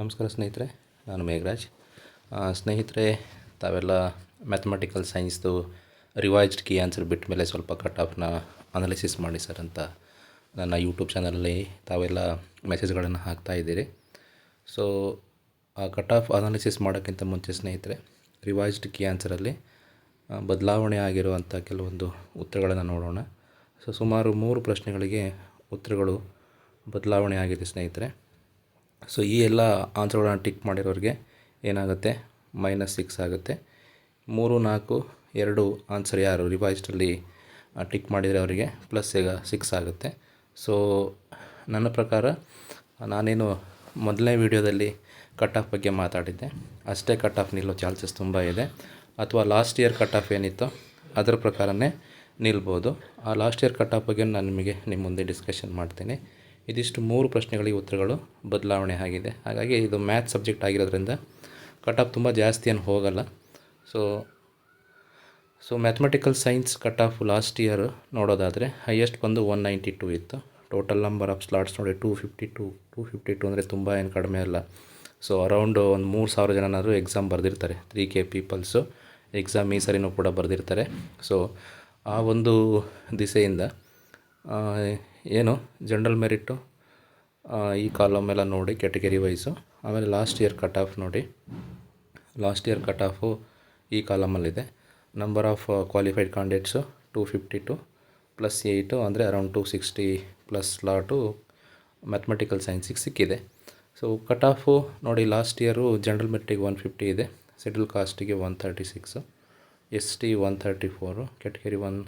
ನಮಸ್ಕಾರ ಸ್ನೇಹಿತರೆ, ನಾನು ಮೇಘರಾಜ್. ಸ್ನೇಹಿತರೆ, ತಾವೆಲ್ಲ ಮ್ಯಾಥಮೆಟಿಕಲ್ ಸೈನ್ಸ್ದು ರಿವೈಸ್ಡ್ ಕೀ ಆನ್ಸರ್ ಬಿಟ್ಟ ಮೇಲೆ ಸ್ವಲ್ಪ ಕಟ್ ಆಫ್ನ ಅನಾಲಿಸಿಸ್ ಮಾಡಿ ಸರ್ ಅಂತ ನನ್ನ ಯೂಟ್ಯೂಬ್ ಚಾನಲಲ್ಲಿ ತಾವೆಲ್ಲ ಮೆಸೇಜ್ಗಳನ್ನು ಹಾಕ್ತಾ ಇದ್ದೀರಿ. ಸೊ ಆ ಕಟ್ ಆಫ್ ಅನಾಲಿಸಿಸ್ ಮಾಡೋಕ್ಕಿಂತ ಮುಂಚೆ ಸ್ನೇಹಿತರೆ ರಿವೈಸ್ಡ್ ಕೀ ಆನ್ಸರಲ್ಲಿ ಬದಲಾವಣೆ ಆಗಿರುವಂಥ ಕೆಲವೊಂದು ಉತ್ತರಗಳನ್ನು ನೋಡೋಣ. ಸೊ ಸುಮಾರು ಮೂರು ಪ್ರಶ್ನೆಗಳಿಗೆ ಉತ್ತರಗಳು ಬದಲಾವಣೆ ಆಗಿದೆ ಸ್ನೇಹಿತರೆ. ಸೊ ಈ ಎಲ್ಲ ಆನ್ಸರ್ಗಳನ್ನು ಟಿಕ್ ಮಾಡಿರೋರಿಗೆ ಏನಾಗುತ್ತೆ? ಮೈನಸ್ ಸಿಕ್ಸ್ ಆಗುತ್ತೆ. ಮೂರು, ನಾಲ್ಕು, ಎರಡು ಆನ್ಸರ್ ಯಾರು? ರಿವೈಸ್ಡಲ್ಲಿ ಟಿಕ್ ಮಾಡಿದರೆ ಅವರಿಗೆ ಪ್ಲಸ್ ಈಗ ಸಿಕ್ಸ್ ಆಗುತ್ತೆ. ಸೊ ನನ್ನ ಪ್ರಕಾರ, ನಾನೇನು ಮೊದಲನೇ ವೀಡಿಯೋದಲ್ಲಿ ಕಟ್ ಆಫ್ ಬಗ್ಗೆ ಮಾತಾಡಿದ್ದೆ. ಅಷ್ಟೇ ಕಟ್ ಆಫ್ ನಿಲ್ಲೋ ಚಾನ್ಸಸ್ ತುಂಬ ಇದೆ. ಅಥವಾ ಲಾಸ್ಟ್ ಇಯರ್ ಕಟ್ ಆಫ್ ಏನಿತ್ತು, ಅದರ ಪ್ರಕಾರನೇ ನಿಲ್ಬೋದು. ಆ ಲಾಸ್ಟ್ ಇಯರ್ ಕಟ್ ಆಫ್ ಬಗ್ಗೆ ನಾನು ನಿಮಗೆ ನಿಮ್ಮ ಮುಂದೆ ಡಿಸ್ಕಷನ್ ಮಾಡ್ತೀನಿ. ಇದಿಷ್ಟು ಮೂರು ಪ್ರಶ್ನೆಗಳಿಗೆ ಉತ್ತರಗಳು ಬದಲಾವಣೆ ಆಗಿದೆ. ಹಾಗಾಗಿ ಇದು ಮ್ಯಾಥ್ ಸಬ್ಜೆಕ್ಟ್ ಆಗಿರೋದ್ರಿಂದ ಕಟ್ ಆಫ್ ತುಂಬ ಜಾಸ್ತಿ ಏನು ಹೋಗಲ್ಲ. So so mathematical science cut off last year ನೋಡೋದಾದರೆ ಹೈಯೆಸ್ಟ್ ಬಂದು ಒನ್ ನೈಂಟಿ ಟೂ ಇತ್ತು. ಟೋಟಲ್ ನಂಬರ್ ಆಫ್ ಸ್ಲಾಟ್ಸ್ ನೋಡಿ two fifty two two fifty two ಅಂದರೆ ತುಂಬ ಏನು ಕಡಿಮೆ ಅಲ್ಲ. ಸೊ ಅರೌಂಡ್ ಒಂದು ಮೂರು ಸಾವಿರ ಜನನಾದರೂ ಎಕ್ಸಾಮ್ ಬರೆದಿರ್ತಾರೆ. ತ್ರೀ ಕೆ ಪೀಪಲ್ಸು ಎಕ್ಸಾಮ್ ಈ ಸರಿನೂ ಕೂಡ ಬರೆದಿರ್ತಾರೆ. ಸೊ ಆ ಒಂದು ದಿಸೆಯಿಂದ ಏನು ಜನರಲ್ ಮೆರಿಟು ಈ ಕಾಲಮ್ ಎಲ್ಲ ನೋಡಿ ಕ್ಯಾಟಗರಿ ವೈಸು ಆಮೇಲೆ ಲಾಸ್ಟ್ ಇಯರ್ ಕಟ್ ಆಫ್ ನೋಡಿ. ಲಾಸ್ಟ್ ಇಯರ್ ಕಟ್ ಆಫು ಈ ಕಾಲಮಲ್ಲಿದೆ number of qualified candidates two fifty two plus eight ಅಂದರೆ around two sixty plus lot mathematical ಸೈನ್ಸಿಗೆ ಸಿಕ್ಕಿದೆ. ಸೊ ಕಟ್ ಆಫು ನೋಡಿ last year general ಮೆರಿಟಿಗೆ one fifty ಇದೆ. Schedule ಕಾಸ್ಟಿಗೆ one thirty six S T one thirty four category one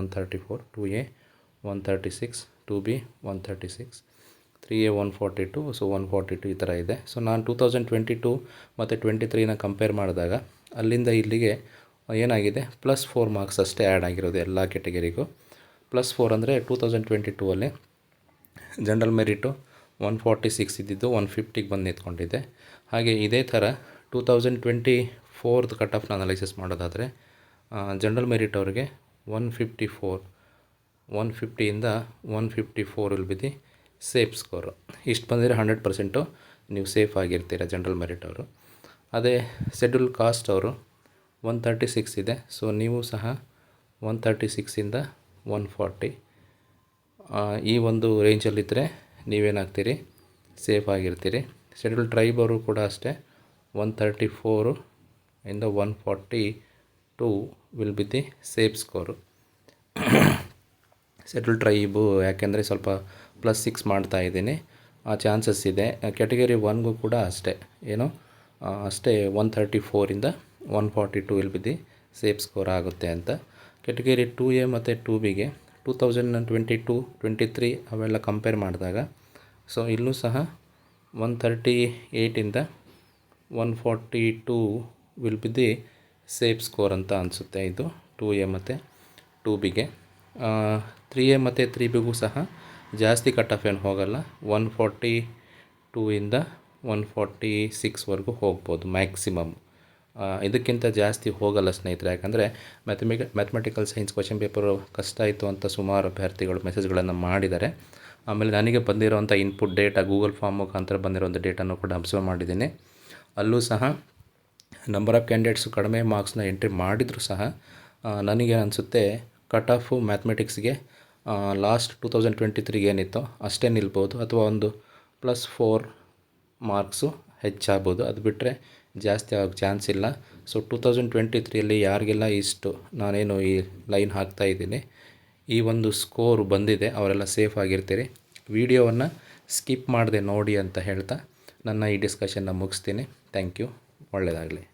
one thirty four two A one thirty six two B one thirty six three A one forty two so one forty two ಈ ಥರ ಇದೆ. So ನಾನು two thousand twenty two ಮತ್ತು twenty ತ್ರೀನ compare ಮಾಡಿದಾಗ, ಅಲ್ಲಿಂದ ಇಲ್ಲಿಗೆ ಏನಾಗಿದೆ? ಪ್ಲಸ್ ಫೋರ್ ಮಾರ್ಕ್ಸ್ ಅಷ್ಟೇ ಆ್ಯಡ್ ಆಗಿರೋದು ಎಲ್ಲ ಕೆಟಗರಿಗೂ ಪ್ಲಸ್ ಫೋರ್ ಅಂದರೆ ಟೂ ತೌಸಂಡ್ ಟ್ವೆಂಟಿ ಟೂ ಅಲ್ಲಿ general merit one forty six ಇದ್ದಿದ್ದು ಒನ್ ಫಿಫ್ಟಿಗೆ ಬಂದು ನಿಂತ್ಕೊಂಡಿದೆ ಹಾಗೆ ಇದೇ ಥರ two thousand twenty fourth cut ಆಫ್ನ analysis ಮಾಡೋದಾದರೆ ಜನರಲ್ ಮೆರಿಟ್ ಅವ್ರಿಗೆ one fifty four one ಫಿಫ್ಟಿಯಿಂದ one fifty four will be the safe score ಇಷ್ಟು ಬಂದರೆ ಹಂಡ್ರೆಡ್ ಪರ್ಸೆಂಟು ನೀವು ಸೇಫ್ ಆಗಿರ್ತೀರ ಜನರಲ್ ಮೆರಿಟ್ ಅವರು. ಅದೇ ಶೆಡ್ಯೂಲ್ ಕಾಸ್ಟ್ ಅವರು ಒನ್ ತರ್ಟಿ ಸಿಕ್ಸ್ ಇದೆ ಸೊ ನೀವು ಸಹ ಒನ್ ತರ್ಟಿ ಸಿಕ್ಸಿಂದ ಒನ್ ಫಾರ್ಟಿ. ಈ ಒಂದು ರೇಂಜಲ್ಲಿದ್ದರೆ ನೀವೇನಾಗ್ತೀರಿ? ಸೇಫ್ ಆಗಿರ್ತೀರಿ. ಶೆಡ್ಯೂಲ್ ಟ್ರೈಬ್ ಅವರು ಕೂಡ ಅಷ್ಟೇ ಒನ್ ತರ್ಟಿ ಫೋರು ಇಂದ one forty two will be the safe score settle tribe ಯಾಕೆಂದರೆ ಸ್ವಲ್ಪ ಪ್ಲಸ್ ಸಿಕ್ಸ್ ಮಾಡ್ತಾ ಇದ್ದೀನಿ. ಆ ಚಾನ್ಸಸ್ ಇದೆ. ಕ್ಯಾಟಗರಿ ಒನ್ಗೂ ಕೂಡ ಅಷ್ಟೇ. ಏನು? ಅಷ್ಟೇ one thirty ಫೋರಿಂದ one forty two will be the safe score ಆಗುತ್ತೆ ಅಂತ. ಕೆಟಗರಿ ಟೂ ಎ ಮತ್ತು ಟೂ ಬಿಗೆ two thousand twenty two twenty three ಅವೆಲ್ಲ ಕಂಪೇರ್ ಮಾಡಿದಾಗ ಸೊ ಇಲ್ಲೂ ಸಹ one thirty ಏಯ್ಟಿಂದ one forty two will be the safe score ಅಂತ ಅನಿಸುತ್ತೆ. ಇದು ಟೂ ಎ ಮತ್ತು ಟೂ ಬಿಗೆ. ತ್ರೀ ಎ ಮತ್ತು ತ್ರೀ ಬಿಗೂ ಸಹ ಜಾಸ್ತಿ ಕಟ್ ಆಫ್ ಏನು ಹೋಗಲ್ಲ. ಒನ್ ಫಾರ್ಟಿ ಟೂ ಇಂದ ಒನ್ ಫಾರ್ಟಿ ಸಿಕ್ಸ್ವರೆಗೂ ಹೋಗ್ಬೋದು ಮ್ಯಾಕ್ಸಿಮಮ್ ಇದಕ್ಕಿಂತ ಜಾಸ್ತಿ ಹೋಗಲ್ಲ ಸ್ನೇಹಿತರೆ. ಯಾಕಂದರೆ ಮ್ಯಾಥಮಿಕ ಮ್ಯಾಥಮೆಟಿಕಲ್ ಸೈನ್ಸ್ ಕ್ವಶನ್ ಪೇಪರು ಕಷ್ಟ ಆಯಿತು ಅಂತ ಸುಮಾರು ಅಭ್ಯರ್ಥಿಗಳು ಮೆಸೇಜ್ಗಳನ್ನು ಮಾಡಿದ್ದಾರೆ. ಆಮೇಲೆ ನನಗೆ ಬಂದಿರೋವಂಥ ಇನ್ಪುಟ್ ಡೇಟಾ ಗೂಗಲ್ ಫಾರ್ಮ್ ಮುಖಾಂತರ ಬಂದಿರೋಂಥ ಡೇಟಾನು ಕೂಡ ಅಬ್ಸರ್ವ್ ಮಾಡಿದ್ದೀನಿ. ಅಲ್ಲೂ ಸಹ ನಂಬರ್ ಆಫ್ ಕ್ಯಾಂಡಿಡೇಟ್ಸು ಕಡಿಮೆ ಮಾರ್ಕ್ಸ್ನ ಎಂಟ್ರಿ ಮಾಡಿದರೂ ಸಹ ನನಗೆ ಅನಿಸುತ್ತೆ ಕಟ್ ಆಫು ಮ್ಯಾಥಮೆಟಿಕ್ಸ್ಗೆ ಲಾಸ್ಟ್ ಟೂ ತೌಸಂಡ್ ಟ್ವೆಂಟಿ ತ್ರೀಗೆ ಏನಿತ್ತು ಅಷ್ಟೇ ನಿಲ್ಬೋದು, ಅಥವಾ ಒಂದು ಪ್ಲಸ್ ಫೋರ್ ಮಾರ್ಕ್ಸು ಹೆಚ್ಚಾಗ್ಬೋದು. ಅದು ಬಿಟ್ಟರೆ ಜಾಸ್ತಿ ಆಗೋಕ್ಕೆ ಚಾನ್ಸ್ ಇಲ್ಲ. ಸೊ ಟೂ ತೌಸಂಡ್ ಟ್ವೆಂಟಿ ತ್ರೀಯಲ್ಲಿ ಯಾರಿಗೆಲ್ಲ ಇಷ್ಟು ನಾನೇನು ಈ ಲೈನ್ ಹಾಕ್ತಾ ಇದ್ದೀನಿ, ಈ ಒಂದು ಸ್ಕೋರ್ ಬಂದಿದೆ, ಅವರೆಲ್ಲ ಸೇಫ್ ಆಗಿರ್ತೀರಿ. ವಿಡಿಯೋವನ್ನು ಸ್ಕಿಪ್ ಮಾಡದೆ ನೋಡಿ ಅಂತ ಹೇಳ್ತಾ ನನ್ನ ಈ ಡಿಸ್ಕಷನ್ನ ಮುಗಿಸ್ತೀನಿ. Thank you. ಒಳ್ಳೆಯದಾಗಲಿ